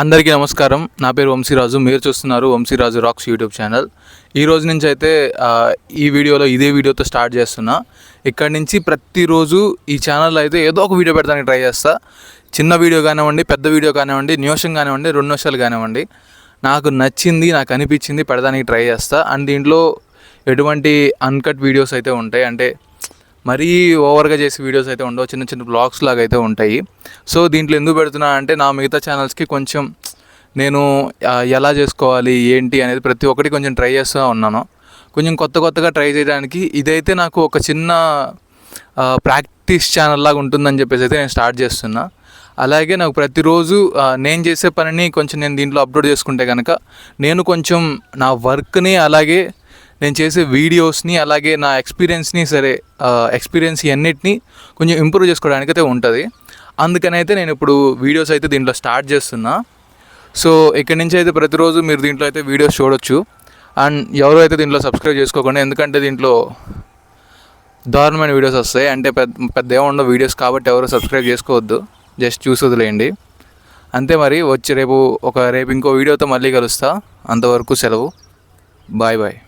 అందరికీ నమస్కారం. నా పేరు వంశీరాజు. మీరు చూస్తున్నారు వంశీరాజు రాక్స్ యూట్యూబ్ ఛానల్. ఈ రోజు నుంచి అయితే ఈ వీడియోలో ఇదే వీడియోతో స్టార్ట్ చేస్తున్నా. ఇక్కడి నుంచి ప్రతిరోజు ఈ ఛానల్లో అయితే ఏదో ఒక వీడియో పెడతానికి ట్రై చేస్తా. చిన్న వీడియో కానివ్వండి పెద్ద వీడియో కానివ్వండి నిమిషం కానివ్వండి రెండు నిమిషాలు కానివ్వండి. నాకు నచ్చింది నాకు అనిపించింది పెడడానికి ట్రై చేస్తా. అండ్ దీంట్లో ఎటువంటి అన్కట్ వీడియోస్ అయితే ఉంటాయి. అంటే మరీ ఓవర్గా చేసే వీడియోస్ అయితే ఉండవు. చిన్న చిన్న బ్లాగ్స్ లాగా అయితే ఉంటాయి. సో దీంట్లో ఎందుకు పెడుతున్నా అంటే నా మిగతా ఛానల్స్కి కొంచెం నేను ఎలా చేసుకోవాలి ఏంటి అనేది ప్రతి ఒక్కటి కొంచెం ట్రై చేస్తూ ఉన్నాను. కొంచెం కొత్త కొత్తగా ట్రై చేయడానికి ఇదైతే నాకు ఒక చిన్న ప్రాక్టీస్ ఛానల్ లాగా ఉంటుందని చెప్పేసి అయితే నేను స్టార్ట్ చేస్తున్నా. అలాగే నాకు ప్రతిరోజు నేను చేసే పనిని కొంచెం నేను దీంట్లో అప్లోడ్ చేసుకుంటే కనుక నేను కొంచెం నా వర్క్ని అలాగే నేను చేసే వీడియోస్ని అలాగే నా ఎక్స్పీరియన్స్ని సరే ఎక్స్పీరియన్స్ ఇవన్నిటిని కొంచెం ఇంప్రూవ్ చేసుకోవడానికి అయితే ఉంటుంది. అందుకనైతే నేను ఇప్పుడు వీడియోస్ అయితే దీంట్లో స్టార్ట్ చేస్తున్నా. సో ఇక్కడి నుంచి అయితే ప్రతిరోజు మీరు దీంట్లో అయితే వీడియోస్ చూడొచ్చు. అండ్ ఎవరు అయితే దీంట్లో సబ్స్క్రైబ్ చేసుకోకుండా ఎందుకంటే దీంట్లో దారుణమైన వీడియోస్ వస్తాయి. అంటే పెద్ద పెద్ద ఏముండవు వీడియోస్ కాబట్టి ఎవరు సబ్స్క్రైబ్ చేసుకోవద్దు. జస్ట్ చూసి వదిలేయండి. అంతే మరి వచ్చి రేపు ఒక రేపు ఇంకో వీడియోతో మళ్ళీ కలుస్తా. అంతవరకు సెలవు. Bye bye.